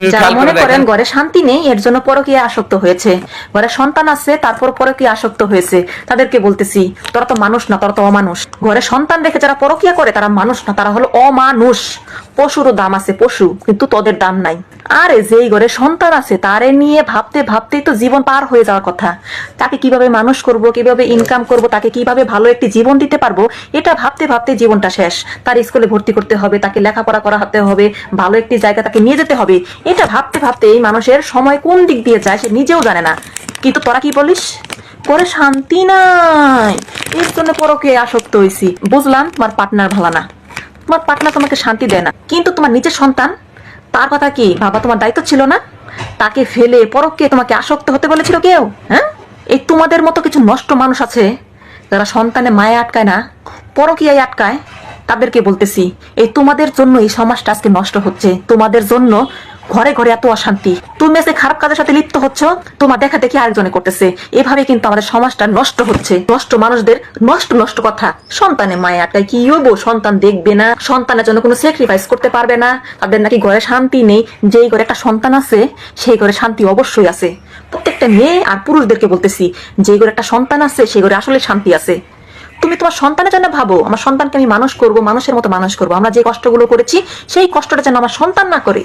যারা মনে করেন ঘরে শান্তি নেই এর জন্য পরকে আসক্ত হয়েছে। ঘরে সন্তান আছে তারপর পরকে আসক্ত হয়েছে। তাদেরকে বলতেছি তারা তো মানুষ না তারা তো অমানুষ। ঘরে সন্তান রেখে যারা পরকিয়া করে তারা মানুষ না তারা হলো অমানুষ। পশুরও দাম আছে পশু কিন্তু তোদের দাম নাই। আরে যেই ঘরে সন্তান আছে, তারে নিয়ে ভাবতে ভাবতেই তো জীবন পার হয়ে যাওয়ার কথা। তাকে কীভাবে মানুষ করব, কীভাবে ইনকাম করব, তাকে কীভাবে ভালো একটি জীবন দিতে পারব, এটা ভাবতে ভাবতে জীবনটা শেষ। তার স্কুলে ভর্তি করতে হবে, তাকে লেখাপড়া করাতে হবে, ভালো একটি জায়গা তাকে নিয়ে যেতে হবে। এটা ভাবতে ভাবতে এই মানুষের সময় কোন দিক দিয়ে যায় সে নিজেও জানে না। কিন্তু তোরা কি বলিস? পরে শান্তি নাই। এর জন্য পরকে আসক্ত হয়েছি বুঝলাম, তোমার পার্টনার ভালো না। তোমার পার্টনার তোমাকে শান্তি দেয় না। কিন্তু তোমার নিজের সন্তান তার কথা কি বাবা তোমার দায়িত্ব ছিল না? তাকে ফেলে পরককে তোমাকে আসক্ত হতে বলেছিল কেউ? হ্যাঁ? এই তোমাদের মতো কিছু নষ্ট মানুষ আছে, যারা সন্তানে মায়ে আটকায় না, পরকিয়ায় আটকায়, তাদেরকে বলতেছি, এই তোমাদের জন্য এই সমাজটা আজকে নষ্ট হচ্ছে। তোমাদের জন্য ঘরে ঘরে এত অশান্তি। তুমি এসে খারাপ কাজের সাথে লিপ্ত হচ্ছ, তোমার দেখা দেখি আরেকজনে করতেছে। এভাবে কিন্তু আমাদের সমাজটা নষ্ট হচ্ছে। নষ্ট মানুষদের নষ্ট নষ্ট কথা। সন্তানে মায়া আটকায় কি হব সন্তান দেখবে না। সন্তানের জন্য কোনো স্যাক্রিফাইস করতে পারবে না। তাদের নাকি ঘরে শান্তি নেই। যেই ঘরে একটা সন্তান আছে, সেই ঘরে শান্তি অবশ্যই আছে। প্রত্যেকটা মেয়ে আর পুরুষদেরকে বলতেছি, যেই ঘরে একটা সন্তান আছে, সেই ঘরে আসলে শান্তি আছে। তুমি তোমার সন্তানের জন্য ভাবো, আমার সন্তানকে আমি মানুষ করব, মানুষের মতো মানুষ করব। আমরা যে কষ্টগুলো করেছি, সেই কষ্টটা যেন আমার সন্তান না করে।